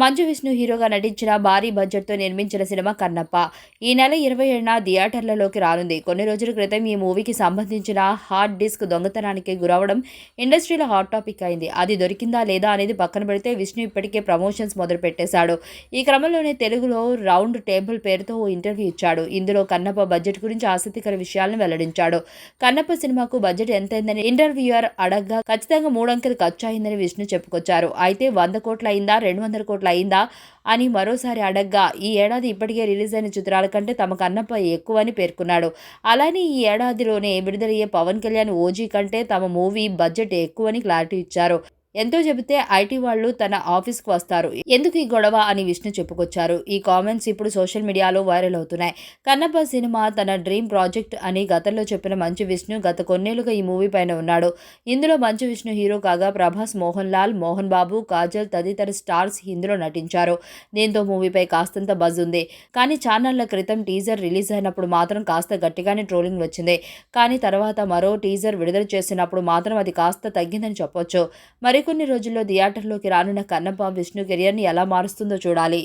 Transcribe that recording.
మంచు విష్ణు హీరోగా నటించిన భారీ బడ్జెట్తో నిర్మించిన సినిమా కన్నప్ప. ఈ నెల ఇరవై ఏడున థియేటర్లలోకి రానుంది. కొన్ని రోజుల క్రితం ఈ మూవీకి సంబంధించిన హార్డ్ డిస్క్ దొంగతనానికి గురవడం ఇండస్ట్రీలో హాట్ టాపిక్ అయింది. అది దొరికిందా లేదా అనేది పక్కన పెడితే విష్ణు ఇప్పటికే ప్రమోషన్స్ మొదలు పెట్టేశాడు ఈ క్రమంలోనే తెలుగులో రౌండ్ టేబుల్ పేరుతో ఓ ఇంటర్వ్యూ ఇచ్చాడు. ఇందులో కన్నప్ప బడ్జెట్ గురించి ఆసక్తికర విషయాలను వెల్లడించాడు. కన్నప్ప సినిమాకు బడ్జెట్ ఎంతైందని ఇంటర్వ్యూయర్ అడగ్గా ఖచ్చితంగా మూడంకెలు ఖర్చు అయిందని విష్ణు చెప్పుకొచ్చారు. అయితే వంద కోట్ల అయిందా? రెండు వందల కోట్ల అయిందా అని మరోసారి అడగ్గా ఈ ఏడాది ఇప్పటికే రిలీజ్ అయిన చిత్రాల కంటే తమ ఎక్కువ ఎక్కువని పేర్కొన్నాడు. అలానే ఈ ఏడాదిలోనే విడుదలయ్యే పవన్ కళ్యాణ్ ఓజీ కంటే తమ మూవీ బడ్జెట్ ఎక్కువని క్లారిటీ ఇచ్చారు. ఎంతో చెబితే ఐటీ వాళ్ళు తన ఆఫీస్కి వస్తారు. ఎందుకు ఈ గొడవ అని విష్ణు చెప్పుకొచ్చారు. ఈ కామెంట్స్ ఇప్పుడు సోషల్ మీడియాలో వైరల్ అవుతున్నాయి. కన్నప్ప సినిమా తన డ్రీమ్ ప్రాజెక్ట్ అని గతంలో చెప్పిన మంచు విష్ణు గత కొన్నేళ్ళుగా ఈ మూవీ పైన ఉన్నాడు. ఇందులో మంచు విష్ణు హీరో కాగా ప్రభాస్ మోహన్ లాల్ మోహన్ బాబు కాజల్ తదితర స్టార్స్ ఇందులో నటించారు. దీంతో మూవీపై కాస్తంత బజ్ ఉంది. కానీ ఛానళ్ళ క్రితం టీజర్ రిలీజ్ అయినప్పుడు మాత్రం కాస్త గట్టిగానే ట్రోలింగ్ వచ్చింది. కానీ తర్వాత మరో టీజర్ విడుదల చేసినప్పుడు మాత్రం అది కాస్త తగ్గిందని చెప్పొచ్చు. మరికొన్ని రోజుల్లో థియేటర్లోకి రానున్న కన్నప్ప విష్ణు కెరియర్ని ఎలా మారుస్తుందో చూడాలి.